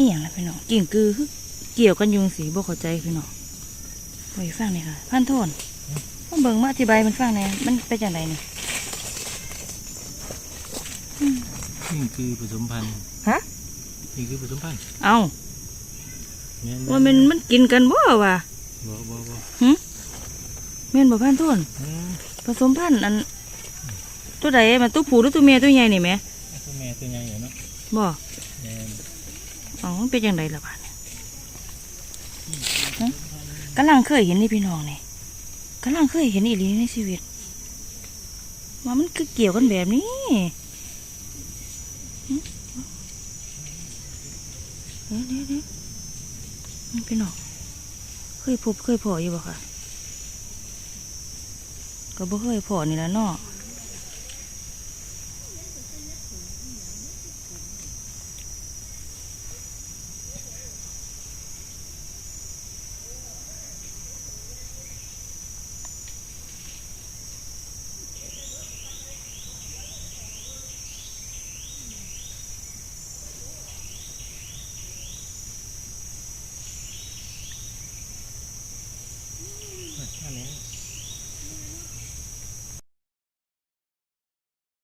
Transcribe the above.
อีหยังล่ะพี่น้องกิ่งกือคือเกี่ยวกันอยุงสีบ่เข้าใจพี่น้องไปฟังหน่อยค่ะพันโทนมาเบิ่งมาอธิบายมันฟังหน่อยมันเป็นจังไดนี่นี่คือผสมพันธุ์ฮะนี่คือผสมพันธุ์เอาแม่นว่ามันมันกินกันบ่วะบ่บ่บ่แม่นบ่พันโทนอืมผสมพันธุ์อันตัวใดมันตัวผู้หรือตัวเมียตัวใหญ่นี่แหมตัวแม่ตัวใหญ่อยู่เนาะบ่แม่นเอ๋อมันเป็นจังไดล่ะบานี้ฮะกำลังเคยเห็นนี่พี่น้องนี่กำลังเคยเห็นอีหลีในชีวิตว่ามันคือเกี่ยวกันแบบนี้เดี๋ยวเดี๋ยวมันพี่น้องเคยพบเคยพออยู่บ่ค่ะก็บ่เคยพอนี่แหละเนาะ อันนี้